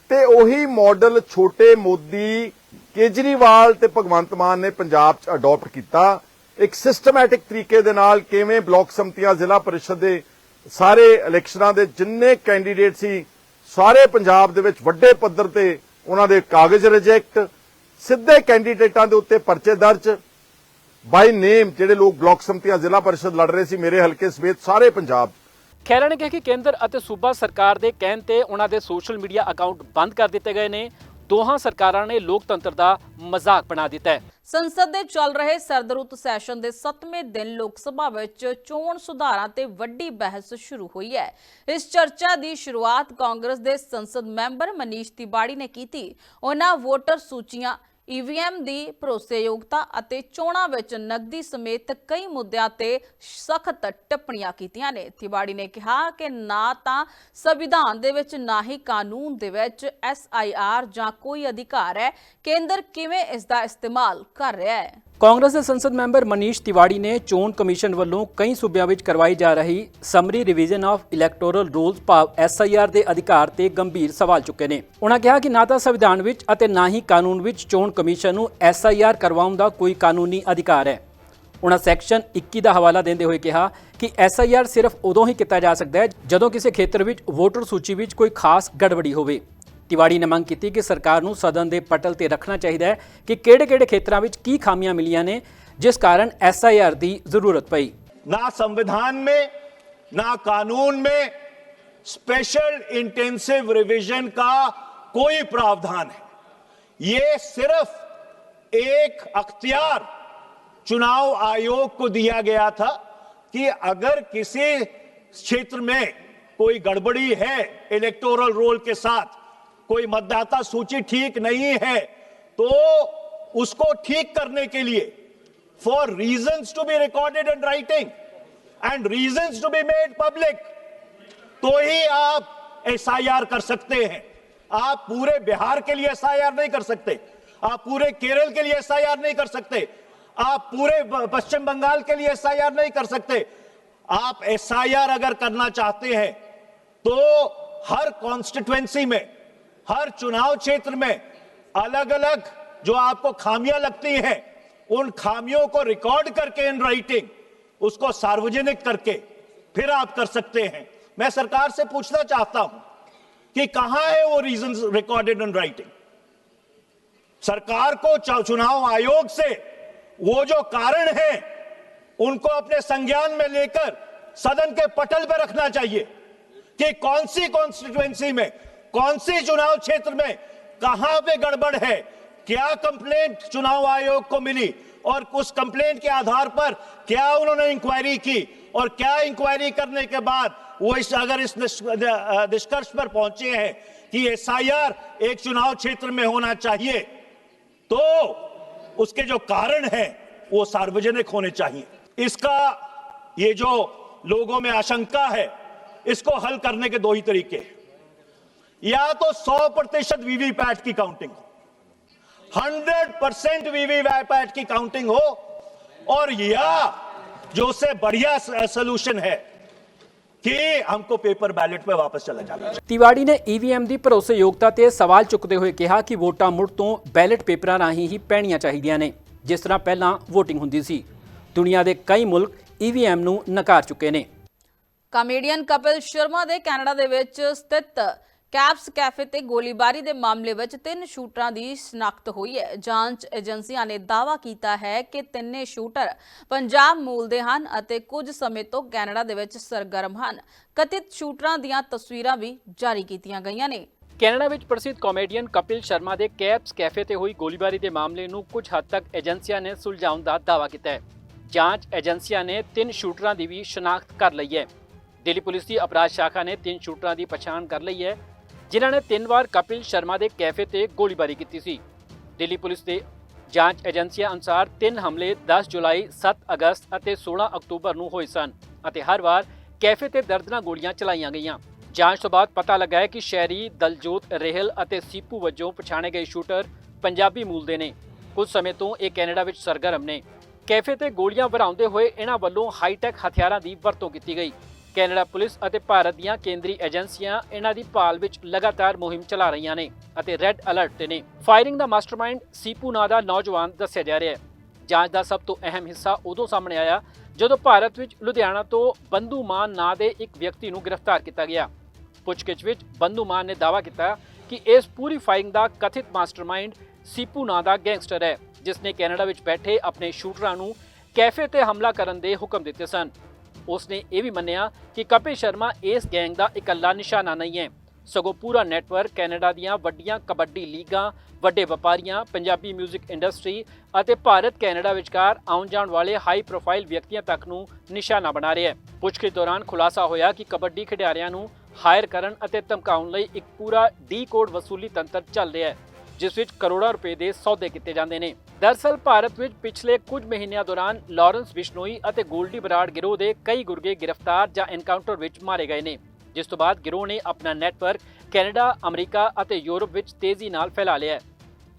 ਤੇ ਉਹੀ ਮਾਡਲ ਛੋਟੇ ਮੋਦੀ, ਕੇਜਰੀਵਾਲ ਤੇ ਭਗਵੰਤ ਮਾਨ ਨੇ ਪੰਜਾਬ 'ਚ ਅਡਾਪਟ ਕੀਤਾ। ਇੱਕ ਸਿਸਟਮੈਟਿਕ ਤਰੀਕੇ ਦੇ ਨਾਲ ਕਿਵੇਂ ਬਲਾਕ ਸੰਮਤੀਆਂ ਜ਼ਿਲ੍ਹਾ ਪਰਿਸ਼ਦ ਦੇ ਸਾਰੇ ਇਲੈਕਸ਼ਨਾਂ ਦੇ ਜਿੰਨੇ ਕੈਂਡੀਡੇਟ ਸੀ, ਸਾਰੇ ਪੰਜਾਬ ਦੇ ਵਿੱਚ ਵੱਡੇ ਪੱਧਰ ਤੇ ਉਹਨਾਂ ਦੇ ਕਾਗਜ਼ ਰਿਜੈਕਟ ਸਿੱਧੇ ਕੈਂਡੀਡੇਟਾਂ ਦੇ ਉੱਤੇ ਪਰਚੇ ਦਰਜ। ਬਾਈ ਨੇਮ ਜਿਹੜੇ ਲੋਕ ਬਲਾਕ ਸੰਮਤੀਆਂ ਜ਼ਿਲ੍ਹਾ ਪਰਿਸ਼ਦ ਲੜ ਰਹੇ ਸੀ, ਮੇਰੇ ਹਲਕੇ ਸਮੇਤ ਸਾਰੇ ਪੰਜਾਬ 'ਚ। ਨੇ ਕਿਹਾ ਕਿ ਕੇਂਦਰ ਅਤੇ ਸੂਬਾ ਸਰਕਾਰ ਦੇ ਕਹਿਣ ਤੇ ਉਹਨਾਂ ਦੇ ਸੋਸ਼ਲ ਮੀਡੀਆ ਅਕਾਊਂਟ ਬੰਦ ਕਰ ਦਿੱਤੇ ਗਏ ਨੇ। ਦੋਹਾਂ ਸਰਕਾਰਾਂ ਨੇ ਲੋਕਤੰਤਰ ਦਾ ਮਜ਼ਾਕ ਬਣਾ ਦਿੱਤਾ ਹੈ। ਸੰਸਦ ਦੇ ਚੱਲ ਰਹੇ ਸਰਦਰੁੱਤ ਸੈਸ਼ਨ ਦੇ 7ਵੇਂ ਦਿਨ ਲੋਕ ਸਭਾ ਵਿੱਚ ਚੋਣ ਸੁਧਾਰਾਂ ਤੇ ਵੱਡੀ ਬਹਿਸ ਸ਼ੁਰੂ ਹੋਈ ਹੈ। ਇਸ ਚਰਚਾ ਦੀ ਸ਼ੁਰੂਆਤ ਕਾਂਗਰਸ ਦੇ ਸੰਸਦ ਮੈਂਬਰ ਮਨੀਸ਼ ਤਿਵਾੜੀ ਨੇ ਕੀਤੀ। ਉਹਨਾਂ ਵੋਟਰ ਸੂਚੀਆਂ ਈਵੀਐਮ ਦੀ ਭਰੋਸੇਯੋਗਤਾ ਅਤੇ ਚੋਣਾਂ ਵਿੱਚ ਨਕਦੀ ਸਮੇਤ ਕਈ ਮੁੱਦਿਆਂ ਤੇ ਸਖਤ ਟਿੱਪਣੀਆਂ ਕੀਤੀਆਂ ਨੇ। ਤਿਵਾੜੀ ਨੇ ਕਿਹਾ ਕਿ ਨਾ ਤਾਂ ਸੰਵਿਧਾਨ ਦੇ ਵਿੱਚ ਨਾ ਹੀ ਕਾਨੂੰਨ ਦੇ ਵਿੱਚ ਐਸਆਈਆਰ ਜਾਂ ਕੋਈ ਅਧਿਕਾਰ ਹੈ। ਕੇਂਦਰ ਕਿਵੇਂ ਇਸ ਦਾ ਇਸਤੇਮਾਲ ਕਰ ਰਿਹਾ ਹੈ? ਕਾਂਗਰਸ ਦੇ ਸੰਸਦ ਮੈਂਬਰ ਮਨੀਸ਼ ਤਿਵਾੜੀ ਨੇ ਚੋਣ ਕਮਿਸ਼ਨ ਵੱਲੋਂ ਕਈ ਸੂਬਿਆਂ ਵਿੱਚ ਕਰਵਾਈ ਜਾ ਰਹੀ summary revision of electoral rolls ਭਾਵ ਐਸਆਈਆਰ ਦੇ ਅਧਿਕਾਰ ਤੇ ਗੰਭੀਰ ਸਵਾਲ ਚੁੱਕੇ ਨੇ। ਉਹਨਾਂ ਕਿਹਾ ਕਿ ਨਾ ਤਾਂ ਸੰਵਿਧਾਨ ਵਿੱਚ ਅਤੇ ਨਾ ਹੀ ਕਾਨੂੰਨ ਵਿੱਚ ਚੋਣ ਕਮਿਸ਼ਨ ਨੂੰ ਐਸਆਈਆਰ ਕਰਵਾਉਣ ਦਾ ਕੋਈ ਕਾਨੂੰਨੀ ਅਧਿਕਾਰ ਹੈ। ਉਹਨਾਂ ਸੈਕਸ਼ਨ 21 ਦਾ ਹਵਾਲਾ ਦਿੰਦੇ ਹੋਏ ਕਿਹਾ ਕਿ ਐਸਆਈਆਰ ਸਿਰਫ ਉਦੋਂ ਹੀ ਕੀਤਾ ਜਾ ਸਕਦਾ ਹੈ ਜਦੋਂ ਕਿਸੇ ਖੇਤਰ ਵਿੱਚ ਵੋਟਰ ਸੂਚੀ ਵਿੱਚ ਕੋਈ ਖਾਸ ਗੜਬੜੀ ਹੋਵੇ। ਤਿਵਾੜੀ ਨੇ ਮੰਗ ਕੀਤੀ ਕਿ ਸਰਕਾਰ ਨੂੰ ਸਦਨ ਦੇ ਪਟਲ ਤੇ ਰੱਖਣਾ ਚਾਹੀਦਾ ਹੈ ਕਿ ਕਿਹੜੇ-ਕਿਹੜੇ ਖੇਤਰਾਂ ਵਿੱਚ ਕੀ ਖਾਮੀਆਂ ਮਿਲੀਆਂ ਨੇ ਜਿਸ ਕਾਰਨ ਐਸਆਈਆਰ ਦੀ ਜ਼ਰੂਰਤ ਪਈ ना संविधान में ना कानून में स्पेशल इंटेंसिव रिवीजन का कोई प्रावधान है ये सिर्फ एक अख्तियार चुनाव आयोग को दिया गया था कि अगर किसी क्षेत्र में कोई गड़बड़ी है इलेक्टोरल रोल के साथ कोई मतदाता सूची ठीक नहीं है तो उसको ठीक करने के लिए for reason to be recorded in writing and reason to be made public तो ही आप एसआईआर कर सकते हैं। आप पूरे बिहार के लिए एसआईआर नहीं कर सकते। आप पूरे केरल के लिए एसआईआर नहीं कर सकते। आप पूरे पश्चिम बंगाल के लिए एसआईआर नहीं कर सकते। आप एसआईआर अगर करना चाहते हैं तो हर कॉन्स्टिट्युएंसी में हर चुनाव क्षेत्र में अलग अलग जो आपको खामियाँ लगती हैं, उन खामियों को रिकॉर्ड करके इन राइटिंग, उसको सार्वजनिक करके फिर आप कर सकते हैं। मैं सरकार से पूछना चाहता हूँ कि कहाँ है वो रीजन रिकॉर्डेड इन राइटिंग सरकार को चुनाव आयोग से वो जो कारण है, उनको अपने संज्ञान में लेकर सदन के पटल पर रखना चाहिए कि कौन सी कॉन्स्टिट्युएंसी में कौन से चुनाव क्षेत्र में कहाँ पे गड़बड़ है? क्या कंप्लेंट चुनाव आयोग को मिली? और उस कंप्लेंट के आधार पर क्या उन्होंने इंक्वायरी की? और क्या इंक्वायरी करने के बाद वो इस, अगर इस निष्कर्ष पर पहुँचे हैं कि एसआईआर एक चुनाव क्षेत्र में होना चाहिए तो उसके जो कारण है, वो सार्वजनिक होने चाहिए। इसका, ये जो लोगों में आशंका है, इसको हल करने के दो ही तरीके हैं। या तो 100 प्रतिशत वीवीपैट की काउंटिंग हो 100 परसेंट वीवीपैट की काउंटिंग हो और या जो उससे बढ़िया सोल्यूशन है कि हमको पेपर बैलेट पे वापस चला जाना चाहिए ਤਿਵਾੜੀ ਨੇ ਈਵੀਐਮ ਦੀ ਭਰੋਸੇਯੋਗਤਾ ਤੇ ਸਵਾਲ ਚੁੱਕਦੇ ਹੋਏ ਕਿਹਾ ਕਿ ਵੋਟਾਂ ਮੁੜ ਤੋਂ ਬੈਲਟ ਪੇਪਰਾਂ ਰਾਹੀਂ ਹੀ ਪੈਣੀਆਂ ਚਾਹੀਦੀਆਂ ਨੇ ਜਿਸ ਤਰ੍ਹਾਂ ਪਹਿਲਾਂ VOTING ਹੁੰਦੀ ਸੀ ਦੁਨੀਆ ਦੇ ਕਈ ਮੁਲਕ ਈਵੀਐਮ ਨੂੰ ਨਕਾਰ ਚੁੱਕੇ ਨੇ ਕਾਮੇਡੀਅਨ ਕਪਿਲ ਸ਼ਰਮਾ ਦੇ ਕੈਨੇਡਾ ਦੇ ਵਿੱਚ ਸਥਿਤ ਕੈਪਸ ਕੈਫੇ ਤੇ ਗੋਲੀਬਾਰੀ ਦੇ ਮਾਮਲੇ ਵਿੱਚ ਤਿੰਨ ਸ਼ੂਟਰਾਂ ਦੀ ਸ਼ਨਾਖਤ ਹੋਈ ਹੈ। ਜਾਂਚ ਏਜੰਸੀਆਂ ਨੇ ਦਾਅਵਾ ਕੀਤਾ ਹੈ ਕਿ ਤਿੰਨੇ ਸ਼ੂਟਰ ਪੰਜਾਬ ਮੂਲ ਦੇ ਹਨ ਅਤੇ ਕੁਝ ਸਮੇਂ ਤੋਂ ਕੈਨੇਡਾ ਦੇ ਵਿੱਚ ਸਰਗਰਮ ਹਨ। ਕਥਿਤ ਸ਼ੂਟਰਾਂ ਦੀਆਂ ਤਸਵੀਰਾਂ ਵੀ ਜਾਰੀ ਕੀਤੀਆਂ ਗਈਆਂ ਨੇ। ਕੈਨੇਡਾ ਵਿੱਚ ਪ੍ਰਸਿੱਧ ਕਾਮੇਡੀਅਨ ਕਪਿਲ ਸ਼ਰਮਾ ਦੇ ਕੈਪਸ ਕੈਫੇ ਤੇ ਹੋਈ ਗੋਲੀਬਾਰੀ ਦੇ ਮਾਮਲੇ ਨੂੰ ਕੁਝ ਹੱਦ ਤੱਕ ਏਜੰਸੀਆਂ ਨੇ ਸੁਲਝਾਉਣ ਦਾ ਦਾਅਵਾ ਕੀਤਾ ਹੈ। ਜਾਂਚ ਏਜੰਸੀਆਂ ਨੇ ਤਿੰਨ ਸ਼ੂਟਰਾਂ ਦੀ ਵੀ ਸ਼ਨਾਖਤ ਕਰ ਲਈ ਹੈ। ਦਿੱਲੀ ਪੁਲਿਸ ਦੀ ਅਪਰਾਧ ਸ਼ਾਖਾ ਨੇ ਤਿੰਨ ਸ਼ੂਟਰਾਂ ਦੀ ਪਛਾਣ ਕਰ ਲਈ ਹੈ ਜਿਨ੍ਹਾਂ ਨੇ ਤਿੰਨ ਵਾਰ ਕਪਿਲ ਸ਼ਰਮਾ ਦੇ ਕੈਫੇ ਤੇ ਗੋਲੀਬਾਰੀ ਕੀਤੀ ਸੀ। ਦਿੱਲੀ ਪੁਲਿਸ ਦੇ ਜਾਂਚ ਏਜੰਸੀਆਂ ਅਨੁਸਾਰ ਤਿੰਨ ਹਮਲੇ 10 ਜੁਲਾਈ 7 ਅਗਸਤ ਅਤੇ 16 ਅਕਤੂਬਰ ਨੂੰ ਹੋਏ ਸਨ ਅਤੇ ਹਰ ਵਾਰ ਕੈਫੇ ਤੇ ਦਰਦਨਾਕ ਗੋਲੀਆਂ ਚਲਾਈਆਂ ਗਈਆਂ। ਜਾਂਚ ਤੋਂ ਬਾਅਦ ਪਤਾ ਲੱਗਾ ਹੈ ਕਿ ਸ਼ਹਿਰੀ ਦਲਜੋਤ ਰਹਿਲ ਅਤੇ ਸੀਪੂ ਵਜੋਂ ਪਛਾਣੇ ਗਏ ਸ਼ੂਟਰ ਪੰਜਾਬੀ ਮੂਲ ਦੇ ਨੇ। ਕੁਝ ਸਮੇਂ ਤੋਂ ਇਹ ਕੈਨੇਡਾ ਵਿੱਚ ਸਰਗਰਮ ਨੇ। ਕੈਫੇ ਤੇ ਗੋਲੀਆਂ ਵਰਾਉਂਦੇ ਹੋਏ ਇਹਨਾਂ ਵੱਲੋਂ ਹਾਈਟੈਕ ਹਥਿਆਰਾਂ ਦੀ ਵਰਤੋਂ ਕੀਤੀ ਗਈ। ਕੈਨੇਡਾ ਪੁਲਿਸ ਅਤੇ ਭਾਰਤ ਦੀਆਂ ਕੇਂਦਰੀ ਏਜੰਸੀਆਂ ਇਹਨਾਂ ਦੀ ਭਾਲ ਵਿੱਚ ਲਗਾਤਾਰ ਮੁਹਿੰਮ ਚਲਾ ਰਹੀਆਂ ਨੇ ਅਤੇ ਰੈੱਡ ਅਲਰਟ ਤੇ ਨੇ। ਫਾਇਰਿੰਗ ਦਾ ਮਾਸਟਰਮਾਈਂਡ ਸੀਪੂ ਨਾਂ ਦਾ ਨੌਜਵਾਨ ਦੱਸਿਆ ਜਾ ਰਿਹਾ ਹੈ। ਜਾਂਚ ਦਾ ਸਭ ਤੋਂ ਅਹਿਮ ਹਿੱਸਾ ਉਦੋਂ ਸਾਹਮਣੇ ਆਇਆ ਜਦੋਂ ਭਾਰਤ ਵਿੱਚ ਲੁਧਿਆਣਾ ਤੋਂ ਬੰਦੂ ਮਾਨ ਨਾਂ ਦੇ ਇੱਕ ਵਿਅਕਤੀ ਨੂੰ ਗ੍ਰਿਫਤਾਰ ਕੀਤਾ ਗਿਆ। ਪੁੱਛਗਿੱਛ ਵਿੱਚ ਬੰਦੂ ਮਾਨ ਨੇ ਦਾਅਵਾ ਕੀਤਾ ਕਿ ਇਸ ਪੂਰੀ ਫਾਇਰਿੰਗ ਦਾ ਕਥਿਤ ਮਾਸਟਰਮਾਈਂਡ ਸੀਪੂ ਨਾਂ ਦਾ ਗੈਂਗਸਟਰ ਹੈ, ਜਿਸ ਨੇ ਕੈਨੇਡਾ ਵਿੱਚ ਬੈਠੇ ਆਪਣੇ ਸ਼ੂਟਰਾਂ ਨੂੰ ਕੈਫੇ ਤੇ ਹਮਲਾ ਕਰਨ ਦੇ ਹੁਕਮ ਦਿੱਤੇ ਸਨ। ਉਸ ਨੇ ਇਹ ਵੀ ਮੰਨਿਆ ਕਿ ਕਪਿਲ ਸ਼ਰਮਾ ਇਸ ਗੈਂਗ ਦਾ ਇਕੱਲਾ ਨਿਸ਼ਾਨਾ ਨਹੀਂ ਹੈ। ਸਗੋਂ ਪੂਰਾ ਨੈਟਵਰਕ ਕੈਨੇਡਾ ਦੀਆਂ ਵੱਡੀਆਂ ਕਬੱਡੀ ਲੀਗਾਂ, ਵੱਡੇ ਵਪਾਰੀਆਂ, ਪੰਜਾਬੀ 뮤직 ਇੰਡਸਟਰੀ ਅਤੇ ਭਾਰਤ ਕੈਨੇਡਾ ਵਿਚਕਾਰ ਆਉਣ ਜਾਣ ਵਾਲੇ ਹਾਈ ਪ੍ਰੋਫਾਈਲ ਵਿਅਕਤੀਆਂ ਤੱਕ ਨੂੰ ਨਿਸ਼ਾਨਾ ਬਣਾ ਰਿਹਾ ਹੈ। ਪੁੱਛਗਿੱਛ ਦੌਰਾਨ ਖੁਲਾਸਾ ਹੋਇਆ ਕਿ ਕਬੱਡੀ ਖਿਡਾਰੀਆਂ ਨੂੰ ਹਾਇਰ ਕਰਨ ਅਤੇ ਧਮਕਾਉਣ ਲਈ ਇੱਕ ਪੂਰਾ ਡੀ ਕੋਡ ਵਸੂਲੀ ਤੰਤਰ ਚੱਲ ਰਿਹਾ ਹੈ, ਜਿਸ ਵਿੱਚ ਕਰੋੜਾਂ ਰੁਪਏ ਦੇ ਸੌਦੇ ਕੀਤੇ ਜਾਂਦੇ ਨੇ। ਦਰਸਲ ਭਾਰਤ ਵਿੱਚ ਪਿਛਲੇ ਕੁਝ ਮਹੀਨਿਆਂ ਦੌਰਾਨ ਲਾਰੈਂਸ ਬਿਸ਼ਨੋਈ ਅਤੇ ਗੋਲਡੀ ਬਰਾੜ ਗਿਰੋਹ ਦੇ ਕਈ ਗੁਰਗੇ ਗ੍ਰਿਫਤਾਰ ਜਾਂ ਐਨਕਾਊਂਟਰ ਵਿੱਚ ਮਾਰੇ ਗਏ ਨੇ, ਜਿਸ ਤੋਂ ਬਾਅਦ ਗਿਰੋਹ ਨੇ ਆਪਣਾ ਨੈਟਵਰਕ ਕੈਨੇਡਾ, ਅਮਰੀਕਾ ਅਤੇ ਯੂਰਪ ਵਿੱਚ ਤੇਜ਼ੀ ਨਾਲ ਫੈਲਾ ਲਿਆ ਹੈ।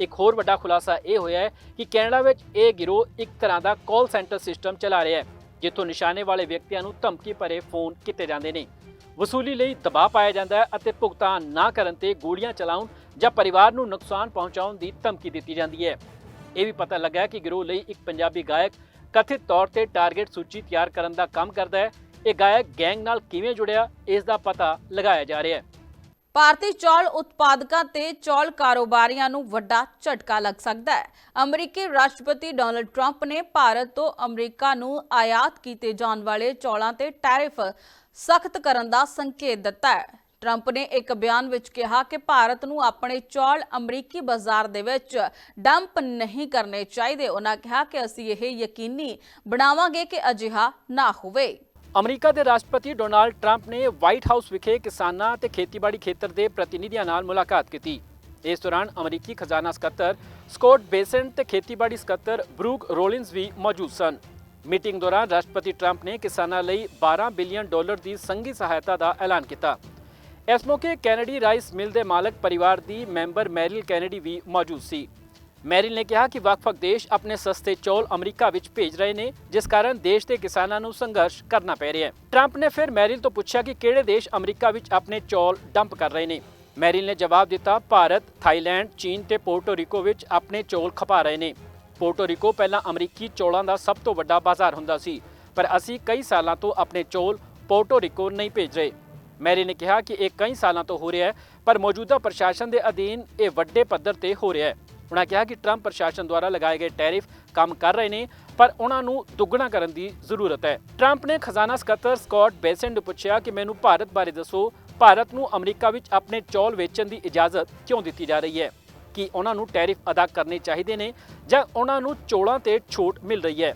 ਇੱਕ ਹੋਰ ਵੱਡਾ ਖੁਲਾਸਾ ਇਹ ਹੋਇਆ ਹੈ ਕਿ ਕੈਨੇਡਾ ਵਿੱਚ ਇਹ ਗਿਰੋਹ ਇੱਕ ਤਰ੍ਹਾਂ ਦਾ ਕਾਲ ਸੈਂਟਰ ਸਿਸਟਮ ਚਲਾ ਰਿਹਾ ਹੈ, ਜਿੱਥੋਂ ਨਿਸ਼ਾਨੇ ਵਾਲੇ ਵਿਅਕਤੀਆਂ ਨੂੰ ਧਮਕੀ ਭਰੇ ਫੋਨ ਕੀਤੇ ਜਾਂਦੇ ਨੇ। ਵਸੂਲੀ ਲਈ ਦਬਾਅ ਪਾਇਆ ਜਾਂਦਾ ਹੈ ਅਤੇ ਭੁਗਤਾਨ ਨਾ ਕਰਨ ਤੇ ਗੋਲੀਆਂ ਚਲਾਉਣ ਜਾਂ ਪਰਿਵਾਰ ਨੂੰ ਨੁਕਸਾਨ ਪਹੁੰਚਾਉਣ ਦੀ ਧਮਕੀ ਦਿੱਤੀ ਜਾਂਦੀ ਹੈ। ਇਹ ਵੀ ਪਤਾ ਲੱਗਾ ਕਿ ਗਿਰੋਹ ਲਈ ਇੱਕ ਪੰਜਾਬੀ ਗਾਇਕ ਕਥਿਤ ਤੌਰ ਤੇ ਟਾਰਗੇਟ ਸੂਚੀ ਤਿਆਰ ਕਰਨ ਦਾ ਕੰਮ ਕਰਦਾ ਹੈ। ਇਹ ਗਾਇਕ ਗੈਂਗ ਨਾਲ ਕਿਵੇਂ ਜੁੜਿਆ, ਇਸ ਦਾ ਪਤਾ ਲਗਾਇਆ ਜਾ ਰਿਹਾ ਹੈ। ਭਾਰਤੀ ਚੌਲ ਉਤਪਾਦਕਾਂ ਤੇ ਚੌਲ ਕਾਰੋਬਾਰੀਆਂ ਨੂੰ ਵੱਡਾ ਝਟਕਾ ਲੱਗ ਸਕਦਾ ਹੈ। ਅਮਰੀਕੀ ਰਾਸ਼ਟਰਪਤੀ ਡੋਨਲਡ ਟਰੰਪ ਨੇ ਭਾਰਤ ਤੋਂ ਅਮਰੀਕਾ ਨੂੰ ਆਯਾਤ ਕੀਤੇ ਜਾਣ ਵਾਲੇ ਚੌਲਾਂ ਤੇ ਟੈਰਿਫ ਸਖਤ ਕਰਨ ਦਾ ਸੰਕੇਤ ਦਿੱਤਾ ਹੈ। ਟਰੰਪ ਨੇ ਇੱਕ ਬਿਆਨ ਵਿੱਚ ਕਿਹਾ ਕਿ ਭਾਰਤ ਨੂੰ ਆਪਣੇ ਚੌਲ ਅਮਰੀਕੀ ਬਾਜ਼ਾਰ ਦੇ ਵਿੱਚ ਡੰਪ ਨਹੀਂ ਕਰਨੇ ਚਾਹੀਦੇ। ਉਹਨਾਂ ਕਿਹਾ ਕਿ ਅਸੀਂ ਇਹ ਯਕੀਨੀ ਬਣਾਵਾਂਗੇ ਕਿ ਅਜਿਹਾ ਨਾ ਹੋਵੇ। ਅਮਰੀਕਾ ਦੇ ਰਾਸ਼ਟਰਪਤੀ ਡੋਨਾਲਡ ਟਰੰਪ ਨੇ ਵਾਈਟ ਹਾਊਸ ਵਿਖੇ ਕਿਸਾਨਾਂ ਤੇ ਖੇਤੀਬਾੜੀ ਖੇਤਰ ਦੇ ਪ੍ਰਤੀਨਿਧੀਆਂ ਨਾਲ ਮੁਲਾਕਾਤ ਕੀਤੀ। ਇਸ ਦੌਰਾਨ ਅਮਰੀਕੀ ਖਜ਼ਾਨਾ ਸਕੱਤਰ ਸਕੋਟ ਬੇਸਨ ਤੇ ਖੇਤੀਬਾੜੀ ਸਕੱਤਰ ਬਰੂਕ ਰੋਲਿੰਸ ਵੀ ਮੌਜੂਦ ਸਨ। ਮੀਟਿੰਗ ਦੌਰਾਨ ਰਾਸ਼ਟਰਪਤੀ ਟਰੰਪ ਨੇ ਕਿਸਾਨਾਂ ਲਈ 12 ਬਿਲੀਅਨ ਡਾਲਰ ਦੀ ਸੰਘੀ ਸਹਾਇਤਾ ਦਾ ਐਲਾਨ ਕੀਤਾ। ਇਸ ਮੌਕੇ ਕੈਨੇਡੀ ਰਾਈਸ ਮਿਲ ਦੇ ਮਾਲਕ ਪਰਿਵਾਰ ਦੀ ਮੈਂਬਰ ਮੈਰਿਲ ਕੈਨੇਡੀ ਵੀ ਮੌਜੂਦ ਸੀ। ਮੈਰਿਲ ਨੇ ਕਿਹਾ ਕਿ ਵੱਖ-ਵੱਖ ਦੇਸ਼ ਆਪਣੇ ਸਸਤੇ ਚੌਲ ਅਮਰੀਕਾ ਵਿੱਚ ਭੇਜ ਰਹੇ ਨੇ, ਜਿਸ ਕਾਰਨ ਦੇਸ਼ ਦੇ ਕਿਸਾਨਾਂ ਨੂੰ ਸੰਘਰਸ਼ ਕਰਨਾ ਪੈ ਰਿਹਾ ਹੈ। ਟਰੰਪ ਨੇ ਫਿਰ ਮੈਰਿਲ ਤੋਂ ਪੁੱਛਿਆ ਕਿ ਕਿਹੜੇ ਦੇਸ਼ ਅਮਰੀਕਾ ਵਿੱਚ ਆਪਣੇ ਚੌਲ ਡੰਪ ਕਰ ਰਹੇ ਨੇ। ਮੈਰਿਲ ਨੇ ਜਵਾਬ ਦਿੱਤਾ, ਭਾਰਤ, ਥਾਈਲੈਂਡ, ਚੀਨ ਤੇ ਪੋਰਟੋ ਰੀਕੋ ਵਿੱਚ ਆਪਣੇ ਚੌਲ ਖਪਾ ਰਹੇ ਨੇ। ਪੋਰਟੋ ਰੀਕੋ ਪਹਿਲਾਂ ਅਮਰੀਕੀ ਚੌਲਾਂ ਦਾ ਸਭ ਤੋਂ ਵੱਡਾ ਬਾਜ਼ਾਰ ਹੁੰਦਾ ਸੀ, ਪਰ ਅਸੀਂ ਕਈ ਸਾਲਾਂ ਤੋਂ ਆਪਣੇ ਚੌਲ ਪੋਰਟੋ ਰੀਕੋ ਨਹੀਂ ਭੇਜ ਰਹੇ। ਮੈਰੀ ਨੇ ਕਿਹਾ ਕਿ ਇਹ ਕਈ ਸਾਲਾਂ ਤੋਂ ਹੋ ਰਿਹਾ ਹੈ, ਪਰ ਮੌਜੂਦਾ ਪ੍ਰਸ਼ਾਸਨ ਦੇ ਅਧੀਨ ਇਹ ਵੱਡੇ ਪੱਧਰ ਤੇ ਹੋ ਰਿਹਾ ਹੈ। ਉਹਨਾਂ ਕਿਹਾ ਕਿ ਟਰੰਪ ਪ੍ਰਸ਼ਾਸਨ ਦੁਆਰਾ ਲਗਾਏ ਗਏ ਟੈਰਿਫ ਕੰਮ ਕਰ ਰਹੇ ਨੇ, ਪਰ ਉਹਨਾਂ ਨੂੰ ਦੁੱਗਣਾ ਕਰਨ ਦੀ ਜ਼ਰੂਰਤ ਹੈ। ਟਰੰਪ ਨੇ ਖਜ਼ਾਨਾ ਸਕੱਤਰ ਸਕਾਟ ਬੇਸਨ ਨੂੰ ਪੁੱਛਿਆ ਕਿ ਮੈਨੂੰ ਭਾਰਤ ਬਾਰੇ ਦੱਸੋ, ਭਾਰਤ ਨੂੰ ਅਮਰੀਕਾ ਵਿੱਚ ਆਪਣੇ ਚੌਲ ਵੇਚਣ ਦੀ ਇਜਾਜ਼ਤ ਕਿਉਂ ਦਿੱਤੀ ਜਾ ਰਹੀ ਹੈ? ਕਿ ਉਹਨਾਂ ਨੂੰ ਟੈਰਿਫ ਅਦਾ ਕਰਨੇ ਚਾਹੀਦੇ ਨੇ ਜਾਂ ਉਹਨਾਂ ਨੂੰ ਚੋਲਾਂ ਤੇ ਛੋਟ ਮਿਲ ਰਹੀ ਹੈ?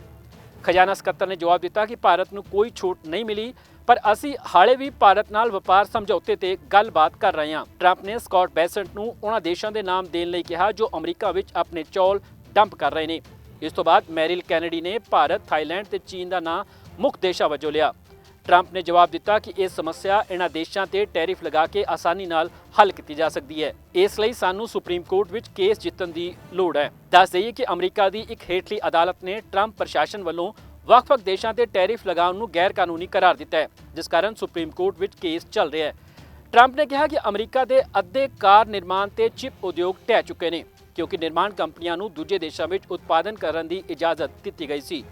ਖਜ਼ਾਨਾ ਸਕੱਤਰ ਨੇ ਜਵਾਬ ਦਿੱਤਾ ਕਿ ਭਾਰਤ ਨੂੰ ਕੋਈ ਛੋਟ ਨਹੀਂ ਮਿਲੀ ਪਰ ਅਸੀਂ ਹਾਲੇ ਵੀ ਭਾਰਤ ਨਾਲ ਵਪਾਰ ਸਮਝੌਤੇ ਤੇ ਗੱਲਬਾਤ ਕਰ ਰਹੇ ਹਾਂ। ਟਰੰਪ ਨੇ ਸਕਾਟ ਬੈਸੈਂਟ ਨੂੰ ਉਹਨਾਂ ਦੇਸ਼ਾਂ ਦੇ ਨਾਮ ਦੇਣ ਲਈ ਕਿਹਾ, ਜੋ ਅਮਰੀਕਾ ਵਿੱਚ ਆਪਣੇ ਚੌਲ ਡੰਪ ਕਰ ਰਹੇ ਨੇ। ਇਸ ਤੋਂ ਬਾਅਦ ਮੈਰਿਲ ਕੈਨੇਡੀ ਨੇ ਭਾਰਤ, ਥਾਈਲੈਂਡ ਤੇ ਚੀਨ ਦਾ ਨਾਂ ਮੁੱਖ ਦੇਸ਼ਾਂ ਵਜੋਂ ਲਿਆ। ਟਰੰਪ ਨੇ ਜਵਾਬ ਦਿੱਤਾ ਕਿ ਇਹ ਸਮੱਸਿਆ ਇਹਨਾਂ ਦੇਸ਼ਾਂ ਤੇ ਟੈਰਿਫ ਲਗਾ ਕੇ ਆਸਾਨੀ ਨਾਲ ਹੱਲ ਕੀਤੀ ਜਾ ਸਕਦੀ ਹੈ। ਇਸ ਲਈ ਸਾਨੂੰ ਸੁਪਰੀਮ ਕੋਰਟ ਵਿੱਚ ਕੇਸ ਜਿੱਤਣ ਦੀ ਲੋੜ ਹੈ। ਦੱਸ ਦਈਏ ਕਿ ਅਮਰੀਕਾ ਦੀ ਇੱਕ ਹੇਠਲੀ ਅਦਾਲਤ ਨੇ ਟਰੰਪ ਪ੍ਰਸ਼ਾਸਨ ਵੱਲੋਂ ਵੱਖ-ਵੱਖ ਦੇਸ਼ਾਂ ਤੇ ਟੈਰਿਫ ਲਗਾਉਣ ਨੂੰ ਗੈਰ ਕਾਨੂੰਨੀ ਕਰਾਰ ਦਿੱਤਾ ਹੈ, ਜਿਸ ਕਾਰਨ ਸੁਪਰੀਮ ਕੋਰਟ ਵਿੱਚ ਕੇਸ ਚੱਲ ਰਿਹਾ ਹੈ। ਟਰੰਪ ਨੇ ਕਿਹਾ ਕਿ ਅਮਰੀਕਾ ਦੇ ਅੱਧੇ ਕਾਰ ਨਿਰਮਾਣ ਤੇ ਚਿਪ ਉਦਯੋਗ ਢਹਿ ਚੁੱਕੇ ਨੇ, ਕਿਉਂਕਿ ਨਿਰਮਾਣ ਕੰਪਨੀਆਂ ਨੂੰ ਦੂਜੇ ਦੇਸ਼ਾਂ ਵਿੱਚ ਉਤਪਾਦਨ ਕਰਨ ਦੀ ਇਜਾਜ਼ਤ ਦਿੱਤੀ ਗਈ ਸੀ।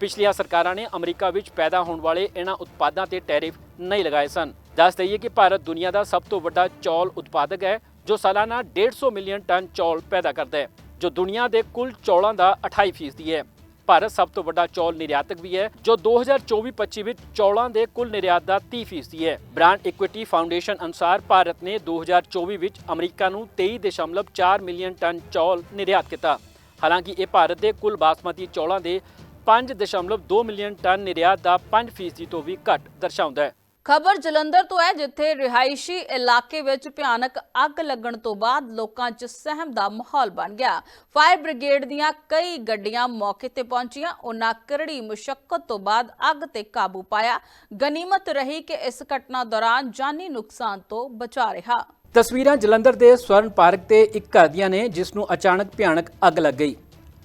ਪਿਛਲੀਆਂ ਸਰਕਾਰਾਂ ਨੇ ਅਮਰੀਕਾ ਵਿੱਚ ਪੈਦਾ ਹੋਣ ਵਾਲੇ ਇਹਨਾਂ ਉਤਪਾਦਾਂ ਤੇ ਟੈਰਿਫ ਨਹੀਂ ਲਗਾਏ ਸਨ। ਦੱਸ ਦਈਏ ਕਿ ਭਾਰਤ ਦੁਨੀਆ ਦਾ ਸਭ ਤੋਂ ਵੱਡਾ ਚੌਲ ਉਤਪਾਦਕ ਹੈ, ਜੋ ਸਾਲਾਨਾ 150 ਮਿਲੀਅਨ ਟਨ ਚੌਲ ਪੈਦਾ ਕਰਦਾ ਹੈ, ਜੋ ਦੁਨੀਆ ਦੇ ਕੁੱਲ ਚੌਲਾਂ ਦਾ 28% ਹੈ। ਭਾਰਤ ਸਭ ਤੋਂ ਵੱਡਾ ਚੌਲ ਨਿਰਯਾਤਕ ਵੀ ਹੈ, ਜੋ 2024-25 ਵਿੱਚ ਚੌਲਾਂ ਦੇ ਕੁੱਲ ਨਿਰਯਾਤ ਦਾ 30% ਹੈ। ਬ੍ਰਾਂਡ ਇਕੁਇਟੀ ਫਾਊਂਡੇਸ਼ਨ ਅਨੁਸਾਰ ਭਾਰਤ ਨੇ 2024 ਵਿੱਚ ਅਮਰੀਕਾ ਨੂੰ 23.4 ਮਿਲੀਅਨ ਟਨ ਚੌਲ ਨਿਰਯਾਤ ਕੀਤਾ। ਹਾਲਾਂਕਿ ਇਹ ਭਾਰਤ ਦੇ ਕੁੱਲ ਬਾਸਮਤੀ ਚੌਲਾਂ ਦੇ 5.2 ਮਿਲੀਅਨ ਟਨ ਨਿਰਯਾਤ ਦਾ 5% ਤੋਂ ਵੀ ਘੱਟ ਦਰਸਾਉਂਦਾ ਹੈ। ਖਬਰ ਜਲੰਧਰ ਤੋਂ ਹੈ, ਜਿੱਥੇ ਰਿਹਾਇਸ਼ੀ ਇਲਾਕੇ ਵਿੱਚ ਭਿਆਨਕ ਅੱਗ ਲੱਗਣ ਤੋਂ ਬਾਅਦ ਲੋਕਾਂ 'ਚ ਸਹਿਮ ਦਾ ਮਾਹੌਲ ਬਣ ਗਿਆ। ਫਾਇਰ ਬ੍ਰਿਗੇਡ ਦੀਆਂ ਕਈ ਗੱਡੀਆਂ ਮੌਕੇ ਤੇ ਪਹੁੰਚੀਆਂ। ਉਹਨਾਂ ਕਰੜੀ ਮੁਸ਼ਕਲ ਤੋਂ ਬਾਅਦ ਅੱਗ ਤੇ ਕਾਬੂ ਪਾਇਆ। ਗਨੀਮਤ ਰਹੀ ਕਿ ਇਸ ਘਟਨਾ ਦੌਰਾਨ ਜਾਨੀ ਨੁਕਸਾਨ ਤੋਂ ਬਚਾ ਰਿਹਾ। ਤਸਵੀਰਾਂ ਜਲੰਧਰ ਦੇ ਸਵਰਨ ਪਾਰਕ ਤੇ ਇੱਕ ਘਰ ਦੀਆਂ ਨੇ, ਜਿਸ ਨੂੰ ਅਚਾਨਕ ਭਿਆਨਕ ਅੱਗ ਲੱਗ ਗਈ।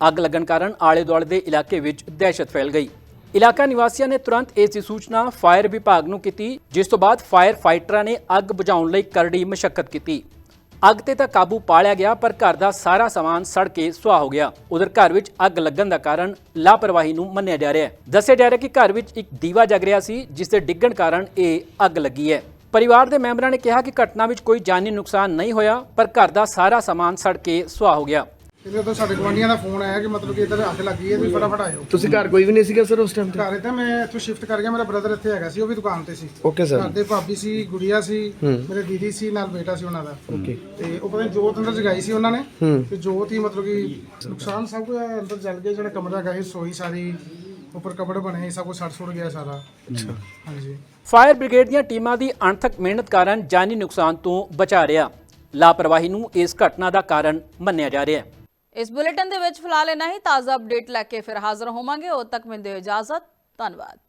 ਅੱਗ ਲੱਗਣ ਕਾਰਨ ਆਲੇ ਦੁਆਲੇ ਦੇ ਇਲਾਕੇ ਵਿੱਚ ਦਹਿਸ਼ਤ ਫੈਲ ਗਈ। ਇਲਾਕਾ ਨਿਵਾਸੀਆਂ ਨੇ ਤੁਰੰਤ ਇਸ ਦੀ ਸੂਚਨਾ ਫਾਇਰ ਵਿਭਾਗ ਨੂੰ ਕੀਤੀ, ਜਿਸ ਤੋਂ ਬਾਅਦ ਫਾਇਰ ਫਾਈਟਰਾਂ ਨੇ ਅੱਗ ਬੁਝਾਉਣ ਲਈ ਕਰੜੀ ਮਸ਼ੱਕਤ ਕੀਤੀ। ਅੱਗ ਤੇ ਤਾਂ ਕਾਬੂ ਪਾ ਲਿਆ ਗਿਆ, ਪਰ ਘਰ ਦਾ ਸਾਰਾ ਸਮਾਨ ਸੜ ਕੇ ਸੁਆਹ ਹੋ ਗਿਆ। ਉਧਰ ਘਰ ਵਿੱਚ ਅੱਗ ਲੱਗਣ ਦਾ ਕਾਰਨ ਲਾਪਰਵਾਹੀ ਨੂੰ ਮੰਨਿਆ ਜਾ ਰਿਹਾ ਹੈ। ਦੱਸਿਆ ਜਾ ਰਿਹਾ ਕਿ ਘਰ ਵਿੱਚ ਇੱਕ ਦੀਵਾ ਜਗ ਰਿਹਾ ਸੀ, ਜਿਸ ਦੇ ਡਿੱਗਣ ਕਾਰਨ ਇਹ ਅੱਗ ਲੱਗੀ ਹੈ। ਪਰਿਵਾਰ ਦੇ ਮੈਂਬਰਾਂ ਨੇ ਕਿਹਾ ਕਿ ਘਟਨਾ ਵਿੱਚ ਕੋਈ ਜਾਨੀ ਨੁਕਸਾਨ ਨਹੀਂ ਹੋਇਆ, ਪਰ ਘਰ ਦਾ ਸਾਰਾ ਸਮਾਨ ਸੜ ਕੇ ਸੁਆਹ ਹੋ ਗਿਆ। ਇਹਦੇ ਤੋਂ ਸਾਡੇ ਗਵਾਂਢੀਆਂ ਦਾ ਫੋਨ ਆਇਆ ਕਿ ਮਤਲਬ ਕਿ ਇੱਧਰ ਅੱਗ ਲੱਗੀ ਹੈ ਤੁਸੀਂ ਫਟਾਫਟ ਆਇਓ। ਤੁਸੀਂ ਘਰ ਕੋਈ ਵੀ ਨਹੀਂ ਸੀਗਾ ਸਰ ਉਸ ਟਾਈਮ ਤੇ? ਘਰ ਇੱਥੇ ਮੈਂ ਇੱਥੋਂ ਸ਼ਿਫਟ ਕਰ ਗਿਆ ਮੇਰਾ ਬ੍ਰਦਰ ਇੱਥੇ ਹੈਗਾ ਸੀ ਉਹ ਵੀ ਦੁਕਾਨ ਤੇ ਸੀ। ਓਕੇ ਸਰ ਦੇ ਭਾਬੀ ਸੀ ਗੁੜੀਆ ਸੀ ਮੇਰੇ ਦੀਦੀ ਸੀ ਨਾਲ ਬੇਟਾ ਸੀ ਉਹਨਾਂ ਦਾ। ਓਕੇ ਤੇ ਉਹ ਪਤਾ ਨੀ ਜੋਤ ਅੰਦਰ ਜਗਾਈ ਸੀ ਉਹਨਾਂ ਨੇ। ਤੇ ਜੋਤ ਹੀ ਮਤਲਬ ਕਿ ਨੁਕਸਾਨ ਸਭ ਕੁਝ ਅੰਦਰ ਜਲ ਗਿਆ ਜਿਹੜਾ ਕਮਰਾ ਸੀ ਸੋਈ ਸਾਰੀ ਉੱਪਰ ਕਪੜੇ ਬਣੇ ਸੀ, ਸਭ ਕੁਝ ਸੜ ਸੁੜ ਗਿਆ ਸਾਰਾ। ਅੱਛਾ। ਹਾਂਜੀ। ਫਾਇਰ ਬ੍ਰਿਗੇਡ ਦੀਆਂ ਟੀਮਾਂ ਦੀ ਅਣਥਕ ਮਿਹਨਤ ਕਾਰਨ ਜਾਨੀ ਨੁਕਸਾਨ ਤੋਂ ਬਚਾ ਰਿਹਾ। ਲਾਪਰਵਾਹੀ ਨੂੰ ਇਸ ਘਟਨਾ ਦਾ ਕਾਰਨ ਮੰਨਿਆ ਜਾ ਰਿਹਾ ਹੈ। ਇਸ ਬੁਲੇਟਿਨ ਦੇ ਵਿੱਚ ਫਿਲਹਾਲ ਇੰਨਾ ਹੀ ਤਾਜ਼ਾ ਅਪਡੇਟ ਲੈ ਕੇ ਫਿਰ ਹਾਜ਼ਰ ਹੋਵਾਂਗੇ। ਉਦੋਂ ਤੱਕ ਮੈਨੂੰ ਦਿਓ ਇਜਾਜ਼ਤ। ਧੰਨਵਾਦ।